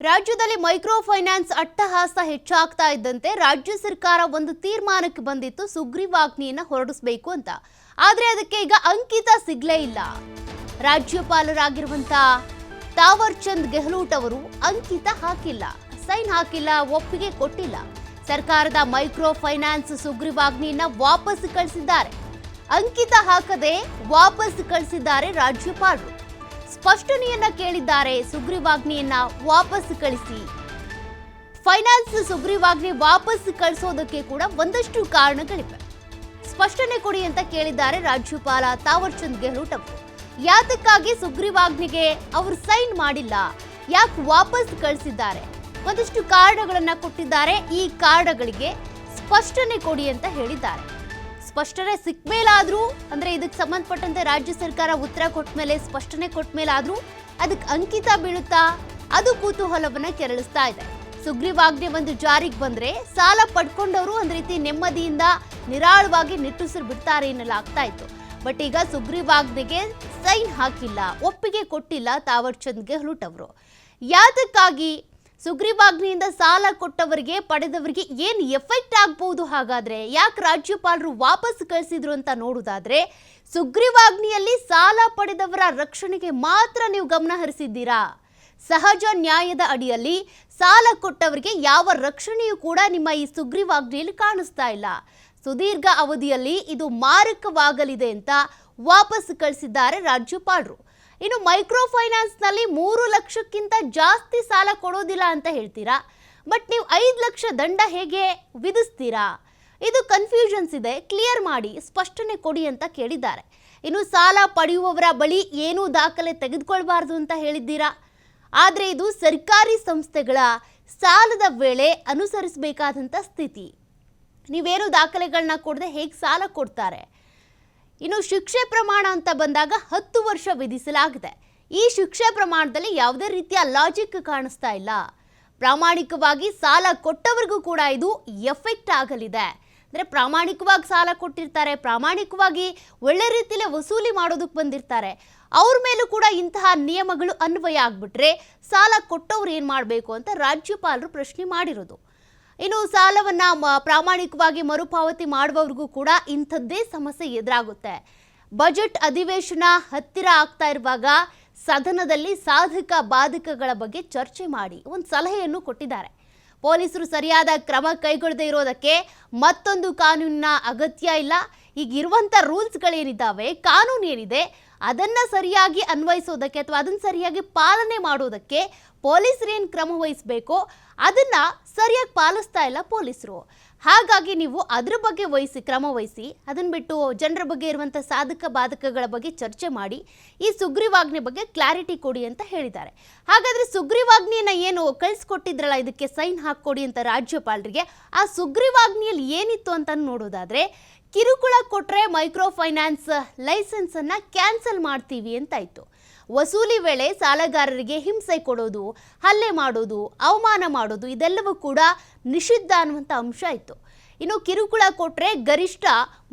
ರಾಜ್ಯದಲ್ಲಿ micro finance ಅಟ್ಟಹಾಸ ಹೆಚ್ಚಾಗ್ತಾ ಇದ್ದಂತೆ ರಾಜ್ಯ ಸರ್ಕಾರ ಒಂದು ತೀರ್ಮಾನಕ್ಕೆ ಬಂದಿತ್ತು. ಸುಗ್ರೀವಾಜ್ಞೆಯನ್ನ ಹೊರಡಿಸಬೇಕು ಅಂತ. ಆದರೆ ಅದಕ್ಕೆ ಈಗ ಅಂಕಿತ ಸಿಗ್ಲೇ ಇಲ್ಲ. ರಾಜ್ಯಪಾಲರಾಗಿರುವಂತ ತಾವರ್ ಚಂದ್ ಗೆಹ್ಲೋಟ್ ಅವರು ಅಂಕಿತ ಹಾಕಿಲ್ಲ. ಸೈನ್ ಹಾಕಿಲ್ಲ, ಒಪ್ಪಿಗೆ ಕೊಟ್ಟಿಲ್ಲ. ಸರ್ಕಾರದ ಮೈಕ್ರೋ ಫೈನಾನ್ಸ್ ಸುಗ್ರೀವಾಜ್ಞೆಯನ್ನ ವಾಪಸ್ ಕಳಿಸಿದ್ದಾರೆ. ಅಂಕಿತ ಹಾಕದೆ ವಾಪಸ್ ಕಳಿಸಿದ್ದಾರೆ ರಾಜ್ಯಪಾಲರು. ಸ್ಪಷ್ಟನೆಯನ್ನ ಕೇಳಿದ್ದಾರೆ. ಸುಗ್ರೀವಾಜ್ಞೆಯನ್ನ ವಾಪಸ್ ಕಳಿಸಿ. ಫೈನಾನ್ಸ್ ಸುಗ್ರೀವಾಜ್ಞೆ ವಾಪಸ್ ಕಳಿಸೋದಕ್ಕೆ ಕೂಡ ಒಂದಷ್ಟು ಕಾರಣಗಳಿವೆ. ಸ್ಪಷ್ಟನೆ ಕೊಡಿ ಅಂತ ಕೇಳಿದ್ದಾರೆ ರಾಜ್ಯಪಾಲ ತಾವರ್ ಚಂದ್ ಗೆಹ್ಲೋಟ್ ಅವರು. ಯಾತಕ್ಕಾಗಿ ಸುಗ್ರೀವಾಜ್ಞೆಗೆ ಅವರು ಸೈನ್ ಮಾಡಿಲ್ಲ? ಯಾಕೆ ವಾಪಸ್ ಕಳಿಸಿದ್ದಾರೆ? ಒಂದಷ್ಟು ಕಾರಣಗಳನ್ನ ಕೊಟ್ಟಿದ್ದಾರೆ. ಈ ಕಾರಣಗಳಿಗೆ ಸ್ಪಷ್ಟನೆ ಕೊಡಿ ಅಂತ ಹೇಳಿದ್ದಾರೆ. ಸ್ಪಷ್ಟನೆ ಸಿಕ್ಕಮೇಲಾದ್ರೂ ಅಂದ್ರೆ ಇದಕ್ಕೆ ಸಂಬಂಧಪಟ್ಟಂತೆ ರಾಜ್ಯ ಸರ್ಕಾರ ಉತ್ತರ ಕೊಟ್ಟ ಮೇಲೆ ಸ್ಪಷ್ಟನೆ ಕೊಟ್ಟ ಮೇಲಾದ್ರೂ ಅದಕ್ಕೆ ಅಂಕಿತ ಬೀಳುತ್ತಾ, ಅದು ಕುತೂಹಲವನ್ನ ಕೆರಳಿಸ್ತಾ ಇದೆ. ಸುಗ್ರೀವಾಜ್ಞೆ ಒಂದು ಜಾರಿಗೆ ಬಂದ್ರೆ ಸಾಲ ಪಡ್ಕೊಂಡವರು ಒಂದ್ ರೀತಿ ನೆಮ್ಮದಿಯಿಂದ ನಿರಾಳವಾಗಿ ನಿಟ್ಟುಸಿರು ಬಿಡ್ತಾರೆ ಎನ್ನಲಾಗ್ತಾ ಇತ್ತು. ಬಟ್ ಈಗ ಸುಗ್ರೀವಾಜ್ಞೆಗೆ ಸೈನ್ ಹಾಕಿಲ್ಲ, ಒಪ್ಪಿಗೆ ಕೊಟ್ಟಿಲ್ಲ ತಾವರ್ ಚಂದ್ ಗೆಹ್ಲೋಟ್ ಅವರು ಯಾತಕ್ಕಾಗಿ? ಸುಗ್ರೀವಾಜ್ಞೆಯಿಂದ ಸಾಲ ಕೊಟ್ಟವರಿಗೆ, ಪಡೆದವರಿಗೆ ಏನು ಎಫೆಕ್ಟ್ ಆಗ್ಬೋದು ಹಾಗಾದ್ರೆ? ಯಾಕೆ ರಾಜ್ಯಪಾಲರು ವಾಪಸ್ ಕಳಿಸಿದ್ರು ಅಂತ ನೋಡುವುದಾದ್ರೆ ಸುಗ್ರೀವಾಜ್ಞೆಯಲ್ಲಿ ಸಾಲ ಪಡೆದವರ ರಕ್ಷಣೆಗೆ ಮಾತ್ರ ನೀವು ಗಮನ ಹರಿಸಿದ್ದೀರಾ? ಸಹಜ ನ್ಯಾಯದ ಅಡಿಯಲ್ಲಿ ಸಾಲ ಕೊಟ್ಟವರಿಗೆ ಯಾವ ರಕ್ಷಣೆಯೂ ಕೂಡ ನಿಮ್ಮ ಈ ಸುಗ್ರೀವಾಜ್ಞೆಯಲ್ಲಿ ಕಾಣಿಸ್ತಾ ಇಲ್ಲ. ಸುದೀರ್ಘ ಅವಧಿಯಲ್ಲಿ ಇದು ಮಾರಕವಾಗಲಿದೆ ಅಂತ ವಾಪಸ್ ಕಳಿಸಿದ್ದಾರೆ ರಾಜ್ಯಪಾಲರು. ಇನ್ನು ಮೈಕ್ರೋ ಫೈನಾನ್ಸ್ನಲ್ಲಿ ಮೂರು ಲಕ್ಷಕ್ಕಿಂತ ಜಾಸ್ತಿ ಸಾಲ ಕೊಡೋದಿಲ್ಲ ಅಂತ ಹೇಳ್ತೀರಾ? ಬಟ್ ನೀವು ಐದು ಲಕ್ಷ ದಂಡ ಹೇಗೆ ವಿಧಿಸ್ತೀರಾ? ಇದು ಕನ್ಫ್ಯೂಷನ್ಸ್ ಇದೆ. ಕ್ಲಿಯರ್ ಮಾಡಿ, ಸ್ಪಷ್ಟನೆ ಕೊಡಿ ಅಂತ ಕೇಳಿದ್ದಾರೆ. ಇನ್ನು ಸಾಲ ಪಡೆಯುವವರ ಬಳಿ ಏನೂ ದಾಖಲೆ ತೆಗೆದುಕೊಳ್ಬಾರ್ದು ಅಂತ ಹೇಳಿದ್ದೀರಾ? ಆದರೆ ಇದು ಸರ್ಕಾರಿ ಸಂಸ್ಥೆಗಳ ಸಾಲದ ವೇಳೆ ಅನುಸರಿಸಬೇಕಾದಂಥ ಸ್ಥಿತಿ. ನೀವೇನು ದಾಖಲೆಗಳನ್ನ ಕೊಡದೆ ಹೇಗೆ ಸಾಲ ಕೊಡ್ತಾರೆ? ಇನ್ನು ಶಿಕ್ಷೆ ಪ್ರಮಾಣ ಅಂತ ಬಂದಾಗ ಹತ್ತು ವರ್ಷ ವಿಧಿಸಲಾಗಿದೆ. ಈ ಶಿಕ್ಷೆ ಪ್ರಮಾಣದಲ್ಲಿ ಯಾವುದೇ ರೀತಿಯ ಲಾಜಿಕ್ ಕಾಣಿಸ್ತಾ ಇಲ್ಲ. ಪ್ರಾಮಾಣಿಕವಾಗಿ ಸಾಲ ಕೊಟ್ಟವರಿಗೂ ಕೂಡ ಇದು ಎಫೆಕ್ಟ್ ಆಗಲಿದೆ. ಅಂದರೆ ಪ್ರಾಮಾಣಿಕವಾಗಿ ಸಾಲ ಕೊಟ್ಟಿರ್ತಾರೆ, ಪ್ರಾಮಾಣಿಕವಾಗಿ ಒಳ್ಳೆ ರೀತಿಯಲ್ಲಿ ವಸೂಲಿ ಮಾಡೋದಕ್ಕೆ ಬಂದಿರ್ತಾರೆ. ಅವ್ರ ಮೇಲೂ ಕೂಡ ಇಂತಹ ನಿಯಮಗಳು ಅನ್ವಯ ಆಗ್ಬಿಟ್ರೆ ಸಾಲ ಕೊಟ್ಟವ್ರು ಏನು ಮಾಡಬೇಕು ಅಂತ ರಾಜ್ಯಪಾಲರು ಪ್ರಶ್ನೆ ಮಾಡಿರೋದು. ಇನ್ನು ಸಾಲವನ್ನ ಪ್ರಾಮಾಣಿಕವಾಗಿ ಮರುಪಾವತಿ ಮಾಡುವವರಿಗೂ ಕೂಡ ಇಂಥದ್ದೇ ಸಮಸ್ಯೆ ಎದುರಾಗುತ್ತೆ. ಬಜೆಟ್ ಅಧಿವೇಶನ ಹತ್ತಿರ ಆಗ್ತಾ ಇರುವಾಗ ಸದನದಲ್ಲಿ ಸಾಧಕ ಬಾಧಕಗಳ ಬಗ್ಗೆ ಚರ್ಚೆ ಮಾಡಿ ಒಂದು ಸಲಹೆಯನ್ನು ಕೊಟ್ಟಿದ್ದಾರೆ. ಪೊಲೀಸರು ಸರಿಯಾದ ಕ್ರಮ ಕೈಗೊಳ್ಳದೇ ಇರೋದಕ್ಕೆ ಮತ್ತೊಂದು ಕಾನೂನಿನ ಅಗತ್ಯ ಇಲ್ಲ. ಈಗ ಇರುವಂಥ ರೂಲ್ಸ್ಗಳೇನಿದ್ದಾವೆ ಕಾನೂನು ಏನಿದೆ ಅದನ್ನ ಸರಿಯಾಗಿ ಅನ್ವಯಿಸೋದಕ್ಕೆ ಅಥವಾ ಅದನ್ನ ಸರಿಯಾಗಿ ಪಾಲನೆ ಮಾಡೋದಕ್ಕೆ ಪೊಲೀಸರು ಏನು ಕ್ರಮ ವಹಿಸಬೇಕು ಅದನ್ನು ಸರಿಯಾಗಿ ಪಾಲಿಸ್ತಾ ಇಲ್ಲ ಪೊಲೀಸರು. ಹಾಗಾಗಿ ನೀವು ಅದ್ರ ಬಗ್ಗೆ ವಹಿಸಿ, ಕ್ರಮ ವಹಿಸಿ ಅದನ್ನು ಬಿಟ್ಟು ಜನರ ಬಗ್ಗೆ ಇರುವಂಥ ಸಾಧಕ ಬಾಧಕಗಳ ಬಗ್ಗೆ ಚರ್ಚೆ ಮಾಡಿ, ಈ ಸುಗ್ರೀವಾಜ್ಞೆ ಬಗ್ಗೆ ಕ್ಲಾರಿಟಿ ಕೊಡಿ ಅಂತ ಹೇಳಿದ್ದಾರೆ. ಹಾಗಾದರೆ ಸುಗ್ರೀವಾಜ್ಞೆಯನ್ನು ಏನು ಕಳಿಸ್ಕೊಟ್ಟಿದ್ರಲ್ಲ, ಇದಕ್ಕೆ ಸೈನ್ ಹಾಕ್ಕೊಡಿ ಅಂತ ರಾಜ್ಯಪಾಲರಿಗೆ, ಆ ಸುಗ್ರೀವಾಜ್ಞೆಯಲ್ಲಿ ಏನಿತ್ತು ಅಂತ ನೋಡೋದಾದರೆ, ಕಿರುಕುಳ ಕೊಟ್ಟರೆ ಮೈಕ್ರೋ ಫೈನಾನ್ಸ್ ಲೈಸೆನ್ಸನ್ನು ಕ್ಯಾನ್ಸಲ್ ಮಾಡ್ತೀವಿ ಅಂತ ಇತ್ತು ವಸೂಲಿ ವೇಳೆ ಸಾಲಗಾರರಿಗೆ ಹಿಂಸೆ ಕೊಡೋದು, ಹಲ್ಲೆ ಮಾಡೋದು, ಅವಮಾನ ಮಾಡೋದು, ಇದೆಲ್ಲವೂ ಕೂಡ ನಿಷಿದ್ಧ ಅನ್ನುವಂಥ ಅಂಶ ಇತ್ತು. ಇನ್ನು ಕಿರುಕುಳ ಕೊಟ್ಟರೆ ಗರಿಷ್ಠ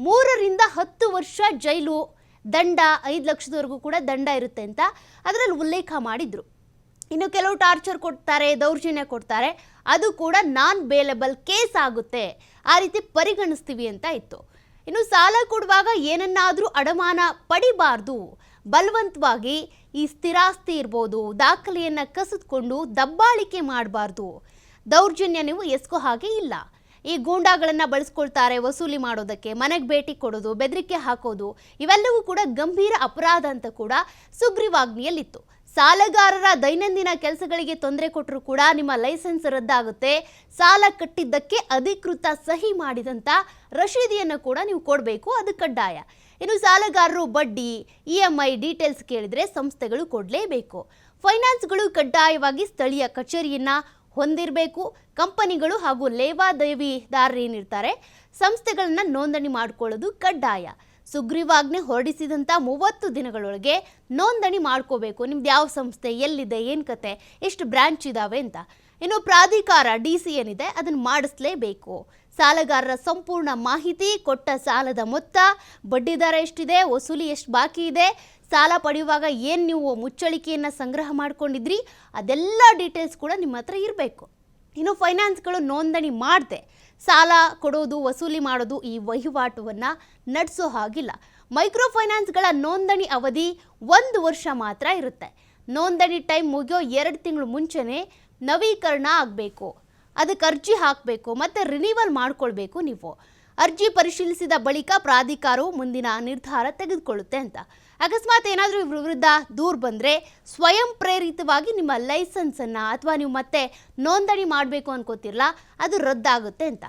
ಮೂರರಿಂದ ಹತ್ತು ವರ್ಷ ಜೈಲು ದಂಡ, ಐದು ಲಕ್ಷದವರೆಗೂ ಕೂಡ ದಂಡ ಇರುತ್ತೆ ಅಂತ ಅದರಲ್ಲಿ ಉಲ್ಲೇಖ ಮಾಡಿದರು. ಇನ್ನು ಕೆಲವು ಟಾರ್ಚರ್ ಕೊಡ್ತಾರೆ, ದೌರ್ಜನ್ಯ ಕೊಡ್ತಾರೆ, ಅದು ಕೂಡ ನಾನ್ ಬೇಲೆಬಲ್ ಕೇಸ್ ಆಗುತ್ತೆ. ಆ ರೀತಿ ಪರಿಗಣಿಸ್ತೀವಿ ಅಂತ ಇತ್ತು. ಇನ್ನು ಸಾಲ ಕೊಡುವಾಗ ಏನನ್ನಾದರೂ ಅಡಮಾನ ಪಡಿಬಾರ್ದು. ಬಲವಂತವಾಗಿ ಈ ಸ್ಥಿರಾಸ್ತಿ ಇರ್ಬೋದು. ದಾಖಲೆಯನ್ನು ಕಸಿದುಕೊಂಡು ದಬ್ಬಾಳಿಕೆ ಮಾಡಬಾರ್ದು. ದೌರ್ಜನ್ಯ ನೀವು ಎಸ್ಕೋ ಹಾಗೆ ಇಲ್ಲ. ಈ ಗೂಂಡಾಗಳನ್ನು ಬಳಸ್ಕೊಳ್ತಾರೆ, ವಸೂಲಿ ಮಾಡೋದಕ್ಕೆ, ಮನೆಗೆ ಭೇಟಿ ಕೊಡೋದು, ಬೆದರಿಕೆ ಹಾಕೋದು, ಇವೆಲ್ಲವೂ ಕೂಡ ಗಂಭೀರ ಅಪರಾಧ ಅಂತ ಕೂಡ ಸುಗ್ರೀವಾಜ್ಞೆಯಲ್ಲಿತ್ತು. ಸಾಲಗಾರರ ದೈನಂದಿನ ಕೆಲಸಗಳಿಗೆ ತೊಂದರೆ ಕೊಟ್ಟರು ಕೂಡ ನಿಮ್ಮ ಲೈಸೆನ್ಸ್ ರದ್ದಾಗುತ್ತೆ. ಸಾಲ ಕಟ್ಟಿದ್ದಕ್ಕೆ ಅಧಿಕೃತ ಸಹಿ ಮಾಡಿದಂಥ ರಶೀದಿಯನ್ನು ಕೂಡ ನೀವು ಕೊಡಬೇಕು. ಅದು ಕಡ್ಡಾಯ. ಇನ್ನು ಸಾಲಗಾರರು ಬಡ್ಡಿ, ಇ ಎಂ ಐ ಡೀಟೇಲ್ಸ್ ಕೇಳಿದರೆ ಸಂಸ್ಥೆಗಳು ಕೊಡಲೇಬೇಕು. ಫೈನಾನ್ಸ್ಗಳು ಕಡ್ಡಾಯವಾಗಿ ಸ್ಥಳೀಯ ಕಚೇರಿಯನ್ನು ಹೊಂದಿರಬೇಕು. ಕಂಪನಿಗಳು ಹಾಗೂ ಲೇವಾದೇವಿದಾರರು ಏನಿರ್ತಾರೆ, ಸಂಸ್ಥೆಗಳನ್ನು ನೋಂದಣಿ ಮಾಡಿಕೊಳ್ಳೋದು ಕಡ್ಡಾಯ. ಸುಗ್ರೀವಾಜ್ಞೆ ಹೊರಡಿಸಿದಂಥ ಮೂವತ್ತು ದಿನಗಳೊಳಗೆ ನೋಂದಣಿ ಮಾಡ್ಕೋಬೇಕು. ನಿಮ್ದು ಯಾವ ಸಂಸ್ಥೆ, ಎಲ್ಲಿದೆ, ಏನು ಕತೆ, ಎಷ್ಟು ಬ್ರ್ಯಾಂಚ್ ಇದಾವೆ ಅಂತ. ಇನ್ನು ಪ್ರಾಧಿಕಾರ ಡಿ ಸಿ ಏನಿದೆ ಅದನ್ನು ಮಾಡಿಸ್ಲೇಬೇಕು. ಸಾಲಗಾರರ ಸಂಪೂರ್ಣ ಮಾಹಿತಿ ಕೊಟ್ಟ ಸಾಲದ ಮೊತ್ತ, ಬಡ್ಡಿ ದರ ಎಷ್ಟಿದೆ, ವಸೂಲಿ ಎಷ್ಟು ಬಾಕಿ ಇದೆ, ಸಾಲ ಪಡೆಯುವಾಗ ಏನು ನೀವು ಮುಚ್ಚಳಿಕೆಯನ್ನು ಸಂಗ್ರಹ ಮಾಡ್ಕೊಂಡಿದ್ರಿ, ಅದೆಲ್ಲ ಡೀಟೇಲ್ಸ್ ಕೂಡ ನಿಮ್ಮ ಹತ್ರ ಇರಬೇಕು. ಇನ್ನು ಫೈನಾನ್ಸ್ಗಳು ನೋಂದಣಿ ಮಾಡದೆ. ಸಾಲ ಕೊಡೋದು, ವಸೂಲಿ ಮಾಡೋದು ಈ ವಹಿವಾಟುವನ್ನು ನಡೆಸೋ ಹಾಗಿಲ್ಲ. ಮೈಕ್ರೋ ಫೈನಾನ್ಸ್ಗಳ ನೋಂದಣಿ ಅವಧಿ ಒಂದು ವರ್ಷ ಮಾತ್ರ ಇರುತ್ತೆ. ನೋಂದಣಿ ಟೈಮ್ ಮುಗಿಯೋ ಎರಡು ತಿಂಗಳು ಮುಂಚೆನೇ ನವೀಕರಣ ಆಗಬೇಕು. ಅದಕ್ಕೆ ಅರ್ಜಿ ಹಾಕಬೇಕು, ಮತ್ತು ರಿನಿವಲ್ ಮಾಡಿಕೊಳ್ಬೇಕು ನೀವು. ಅರ್ಜಿ ಪರಿಶೀಲಿಸಿದ ಬಳಿಕ ಪ್ರಾಧಿಕಾರವು ಮುಂದಿನ ನಿರ್ಧಾರ ತೆಗೆದುಕೊಳ್ಳುತ್ತೆ ಅಂತ. ಅಕಸ್ಮಾತ್ ಏನಾದರೂ ಇವ್ರ ವಿರುದ್ಧ ದೂರು ಬಂದರೆ ಸ್ವಯಂ ಪ್ರೇರಿತವಾಗಿ ನಿಮ್ಮ ಲೈಸೆನ್ಸನ್ನು ಅಥವಾ ನೀವು ಮತ್ತೆ ನೋಂದಣಿ ಮಾಡಬೇಕು ಅನ್ಕೋತಿರಲ್ಲ ಅದು ರದ್ದಾಗುತ್ತೆ ಅಂತ.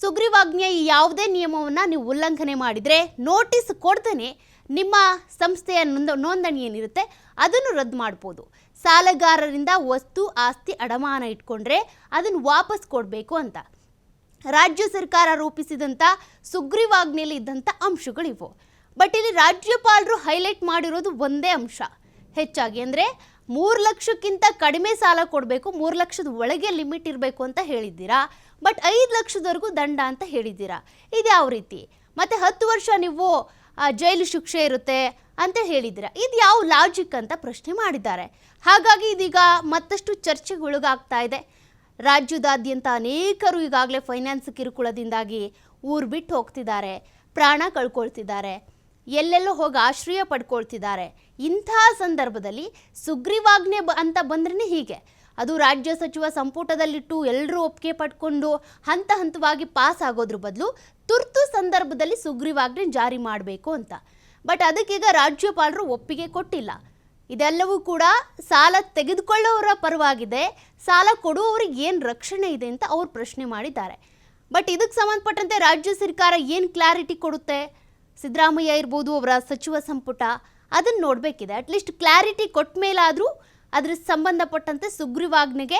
ಸುಗ್ರೀವಾಜ್ಞೆ ಈ ಯಾವುದೇ ನಿಯಮವನ್ನು ನೀವು ಉಲ್ಲಂಘನೆ ಮಾಡಿದರೆ ನೋಟಿಸ್ ಕೊಡ್ದೇ ನಿಮ್ಮ ಸಂಸ್ಥೆಯ ನೋಂದ, ನೋಂದಣಿ ಏನಿರುತ್ತೆ ಅದನ್ನು ರದ್ದು ಮಾಡ್ಬೋದು. ಸಾಲಗಾರರಿಂದ ವಸ್ತು, ಆಸ್ತಿ ಅಡಮಾನ ಇಟ್ಕೊಂಡ್ರೆ ಅದನ್ನು ವಾಪಸ್ ಕೊಡಬೇಕು ಅಂತ. ರಾಜ್ಯ ಸರ್ಕಾರ ರೂಪಿಸಿದಂಥ ಸುಗ್ರೀವಾಜ್ಞೆಯಲ್ಲಿ ಇದ್ದಂಥ ಅಂಶಗಳಿವು. ಬಟ್ ಇಲ್ಲಿ ರಾಜ್ಯಪಾಲರು ಹೈಲೈಟ್ ಮಾಡಿರೋದು ಒಂದೇ ಅಂಶ. ಹೆಚ್ಚಾಗಿ ಅಂದರೆ ಮೂರು ಲಕ್ಷಕ್ಕಿಂತ ಕಡಿಮೆ ಸಾಲ ಕೊಡಬೇಕು, ಮೂರು ಲಕ್ಷದ ಒಳಗೆ ಲಿಮಿಟ್ ಇರಬೇಕು ಅಂತ ಹೇಳಿದ್ದೀರಾ? ಬಟ್ ಐದು ಲಕ್ಷದವರೆಗೂ ದಂಡ ಅಂತ ಹೇಳಿದ್ದೀರಾ? ಇದು ಯಾವ ರೀತಿ? ಮತ್ತು ಹತ್ತು ವರ್ಷ ನೀವು ಜೈಲು ಶಿಕ್ಷೆ ಇರುತ್ತೆ ಅಂತ ಹೇಳಿದ್ದೀರ ಇದು ಯಾವ ಲಾಜಿಕ್ ಅಂತ ಪ್ರಶ್ನೆ ಮಾಡಿದ್ದಾರೆ. ಹಾಗಾಗಿ ಇದೀಗ ಮತ್ತಷ್ಟು ಚರ್ಚೆಗೊಳಗಾಗ್ತಾ ಇದೆ. ರಾಜ್ಯದಾದ್ಯಂತ ಅನೇಕರು ಈಗಾಗಲೇ ಫೈನಾನ್ಸ್ ಕಿರುಕುಳದಿಂದಾಗಿ ಊರು ಬಿಟ್ಟು ಹೋಗ್ತಿದ್ದಾರೆ, ಪ್ರಾಣ ಕಳ್ಕೊಳ್ತಿದ್ದಾರೆ, ಎಲ್ಲೆಲ್ಲೋ ಹೋಗಿ ಆಶ್ರಯ ಪಡ್ಕೊಳ್ತಿದ್ದಾರೆ. ಇಂಥ ಸಂದರ್ಭದಲ್ಲಿ ಸುಗ್ರೀವಾಜ್ಞೆ ಅಂತ ಬಂದ್ರೇ ಹೀಗೆ. ಅದು ರಾಜ್ಯ ಸಚಿವ ಸಂಪುಟದಲ್ಲಿಟ್ಟು ಎಲ್ಲರೂ ಒಪ್ಪಿಗೆ ಪಡ್ಕೊಂಡು ಹಂತ ಹಂತವಾಗಿ ಪಾಸ್ ಆಗೋದ್ರ ಬದಲು ತುರ್ತು ಸಂದರ್ಭದಲ್ಲಿ ಸುಗ್ರೀವಾಜ್ಞೆ ಜಾರಿ ಮಾಡಬೇಕು ಅಂತ. ಬಟ್ ಅದಕ್ಕೀಗ ರಾಜ್ಯಪಾಲರು ಒಪ್ಪಿಗೆ ಕೊಟ್ಟಿಲ್ಲ. ಇದೆಲ್ಲವೂ ಕೂಡ ಸಾಲ ತೆಗೆದುಕೊಳ್ಳೋರ ಪರವಾಗಿದೆ. ಸಾಲ ಕೊಡುವವರಿಗೆ ಏನು ರಕ್ಷಣೆ ಇದೆ ಅಂತ ಅವ್ರು ಪ್ರಶ್ನೆ ಮಾಡಿದ್ದಾರೆ. ಬಟ್ ಇದಕ್ಕೆ ಸಂಬಂಧಪಟ್ಟಂತೆ ರಾಜ್ಯ ಸರ್ಕಾರ ಏನು ಕ್ಲಾರಿಟಿ ಕೊಡುತ್ತೆ? ಸಿದ್ದರಾಮಯ್ಯ ಇರ್ಬೋದು ಅವರ ಸಚಿವ ಸಂಪುಟ ಅದನ್ನು ನೋಡಬೇಕಿದೆ. ಅಟ್ಲೀಸ್ಟ್ ಕ್ಲಾರಿಟಿ ಕೊಟ್ಟ ಮೇಲಾದರೂ ಅದ್ರ ಸಂಬಂಧಪಟ್ಟಂತೆ ಸುಗ್ರೀವಾಜ್ಞೆಗೆ